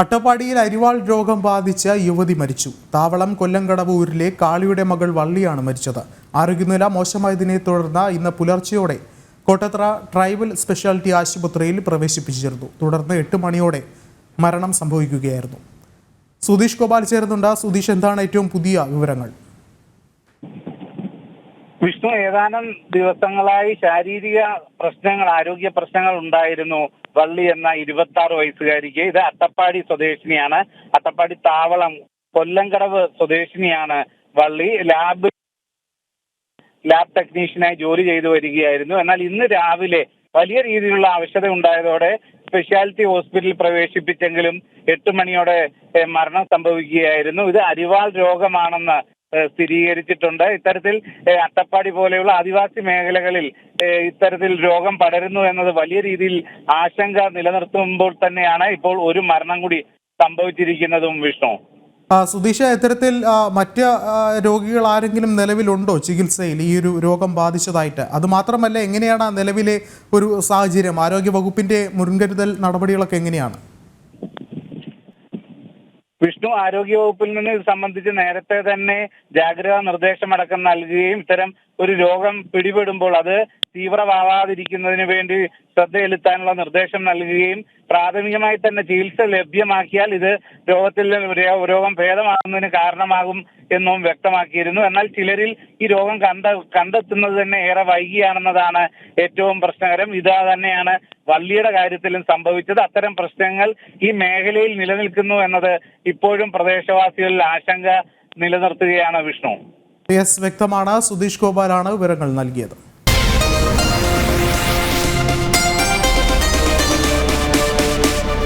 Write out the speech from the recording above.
അട്ടപ്പാടിയിൽ അരിവാൾ രോഗം ബാധിച്ച യുവതി മരിച്ചു. താവളം കൊല്ലങ്കടവ് ഊരിലെ കാളിയുടെ മകൾ വള്ളിയാണ് മരിച്ചത്. ആരോഗ്യനില മോശമായതിനെ തുടർന്ന് ഇന്ന് പുലർച്ചെയോടെ കോട്ടത്ര ട്രൈബൽ സ്പെഷ്യാലിറ്റി ആശുപത്രിയിൽ പ്രവേശിപ്പിച്ചിരുന്നു തുടർന്ന് എട്ട് മണിയോടെ മരണം സംഭവിക്കുകയായിരുന്നു. സുധീഷ് ഗോപാൽ ചേരുന്നുണ്ട്. സുധീഷ് എന്താണ് ഏറ്റവും പുതിയ വിവരങ്ങൾ? വിഷ്ണു ഏതാനും ദിവസങ്ങളായി ശാരീരിക പ്രശ്നങ്ങൾ ആരോഗ്യ പ്രശ്നങ്ങൾ ഉണ്ടായിരുന്നു വള്ളി എന്ന ഇരുപത്തി ആറ് വയസ്സുകാരിക്ക്. ഇത് അട്ടപ്പാടി സ്വദേശിനിയാണ്. അട്ടപ്പാടി താവളം കൊല്ലങ്കടവ് സ്വദേശിനിയാണ് വള്ളി. ലാബ് ലാബ് ടെക്നീഷ്യനായി ജോലി ചെയ്തു വരികയായിരുന്നു. എന്നാൽ ഇന്ന് രാവിലെ വലിയ രീതിയിലുള്ള ആവശ്യത ഉണ്ടായതോടെ സ്പെഷ്യാലിറ്റി ഹോസ്പിറ്റലിൽ പ്രവേശിപ്പിച്ചെങ്കിലും എട്ട് മണിയോടെ മരണം സംഭവിക്കുകയായിരുന്നു. ഇത് അരിവാൾ രോഗമാണെന്ന് സ്ഥിരീകരിച്ചിട്ടുണ്ട്. ഇത്തരത്തിൽ അട്ടപ്പാടി പോലെയുള്ള ആദിവാസി മേഖലകളിൽ ഇത്തരത്തിൽ രോഗം പടരുന്നു എന്നത് വലിയ രീതിയിൽ ആശങ്ക നിലനിർത്തുമ്പോൾ തന്നെയാണ് ഇപ്പോൾ ഒരു മരണം കൂടി സംഭവിച്ചിരിക്കുന്നതും വിഷ്ണു. സുതീഷ ഇത്തരത്തിൽ മറ്റ് രോഗികൾ ആരെങ്കിലും നിലവിലുണ്ടോ ചികിത്സയിൽ? ഈ ഒരു രോഗം ബാധിച്ചതായിട്ട്. അത് മാത്രമല്ല എങ്ങനെയാണ് നിലവിലെ ഒരു സാഹചര്യം? ആരോഗ്യ വകുപ്പിന്റെ മുൻകരുതൽ നടപടികളൊക്കെ എങ്ങനെയാണ്? വിഷ്ണു ആരോഗ്യവകുപ്പിൽ നിന്ന് ഇത് സംബന്ധിച്ച് നേരത്തെ തന്നെ ജാഗ്രതാ നിർദ്ദേശമടക്കം നൽകുകയും ഇത്തരം ഒരു രോഗം പിടിപെടുമ്പോൾ അത് തീവ്രമാവാതിരിക്കുന്നതിന് വേണ്ടി ശ്രദ്ധയെലുത്താനുള്ള നിർദ്ദേശം നൽകുകയും പ്രാഥമികമായി തന്നെ ചികിത്സ ലഭ്യമാക്കിയാൽ ഇത് രോഗത്തിൽ രോഗം ഭേദമാകുന്നതിന് കാരണമാകും എന്നും വ്യക്തമാക്കിയിരുന്നു. എന്നാൽ ചിലരിൽ ഈ രോഗം കണ്ട കണ്ടെത്തുന്നത് തന്നെ ഏറെ വൈകിയാണെന്നതാണ് ഏറ്റവും പ്രശ്നകരം. ഇതാ തന്നെയാണ് വള്ളിയുടെ കാര്യത്തിലും സംഭവിച്ചത്. അത്തരം പ്രശ്നങ്ങൾ ഈ മേഖലയിൽ നിലനിൽക്കുന്നു എന്നത് ഇപ്പോഴും പ്രദേശവാസികളിൽ ആശങ്ക നിലനിർത്തുകയാണ് വിഷ്ണു. വ്യക്തമാണ്. സുധീഷ് ഗോപാലാണ് വിവരങ്ങൾ നൽകിയത്.